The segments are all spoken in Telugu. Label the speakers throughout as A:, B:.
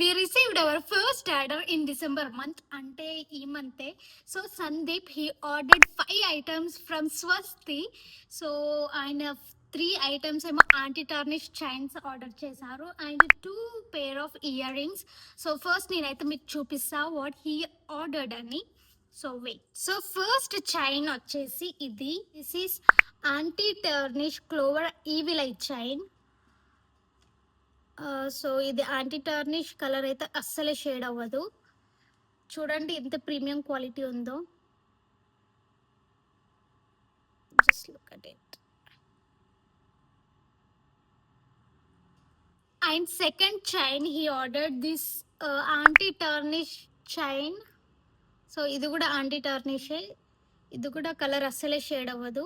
A: We received our first order in December month అంటే ఈ మంతే so Sandeep he ordered five items from Swasti so ఆయన త్రీ ఐటమ్స్ ఏమో యాంటీ టార్నిష్ చైన్స్ ఆర్డర్ చేశారు. And two pair of ear rings so first నేనైతే మీకు చూపిస్తా వాట్ హీ ఆర్డర్డ్ అని. So wait so first chain వచ్చేసి ఇది. This is anti tarnish clover evil eye chain so ఇది యాంటీ టర్నిష్ కలర్ అయితే అస్సలే షేడ్ అవ్వదు. చూడండి ఎంత ప్రీమియం క్వాలిటీ ఉందో. Just look at it and second chain he ordered this anti tarnish chain so ఇది కూడా యాంటీ టర్నిషే ఇది కూడా కలర్ అస్సలే షేడ్ అవ్వదు.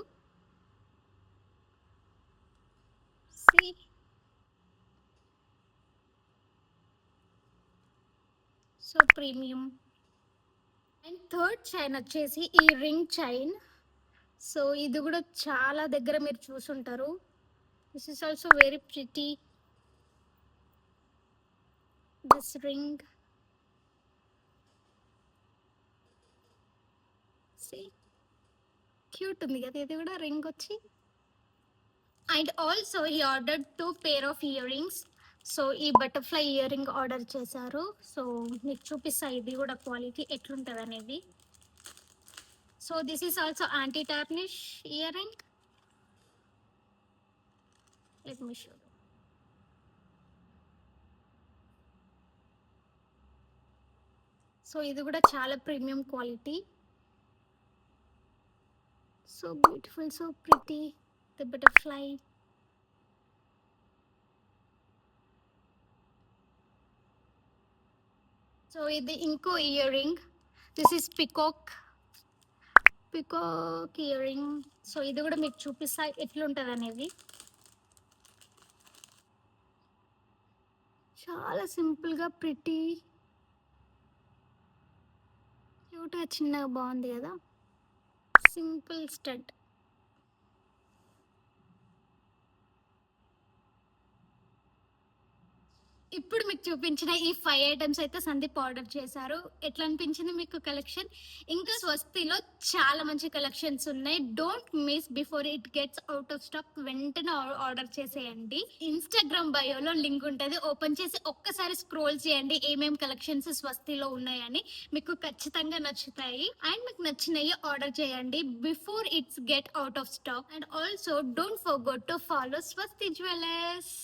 A: See so premium. And third chain వచ్చేసి ఈ రింగ్ చైన్. సో ఇది కూడా చాలా దగ్గర మీరు చూసుంటారు. This is also very pretty this ring cute ఉంది కదా ఇది కూడా రింగ్ వచ్చి. అండ్ ఆల్సో ఈ order two pair of earrings so ఈ బటర్ఫ్లై ఇయర్ రింగ్ ఆర్డర్ చేశారు. సో మీకు చూపిస్తా ఇది కూడా క్వాలిటీ ఎట్లుంటుంది అనేది so this is also anti tarnish earring. Let me so ఇది కూడా చాలా premium quality. So beautiful so pretty the butterfly. So ఇది ఇంకో earring this is peacock peacock earring so ఇది కూడా మీకు చూపిస్తా. ఎట్లుంటుంది అనేది. చాలా సింపుల్గా ప్రిటీ క్యూట్గా చిన్నగా బాగుంది కదా. సింపుల్ స్టడ్ ఇప్పుడు మీకు చూపించిన ఈ ఫైవ్ ఐటమ్స్ అయితే సందీప్ ఆర్డర్ చేశారు. ఎట్లా అనిపించింది మీకు కలెక్షన్ ఇంకా స్వస్తిలో చాలా మంచి కలెక్షన్స్ ఉన్నాయి. Don't miss before it gets out of stock వెంటనే ఆర్డర్ చేసేయండి. ఇన్స్టాగ్రామ్ బయోలో లింక్ ఉంటుంది. ఓపెన్ చేసి ఒక్కసారి స్క్రోల్ చేయండి. ఏమేం కలెక్షన్స్ స్వస్తిలో ఉన్నాయని మీకు ఖచ్చితంగా నచ్చుతాయి. అండ్ మీకు నచ్చినవి ఆర్డర్ చేయండి. Before it's get out of stock and also don't forgot to follow Swasti Jewellers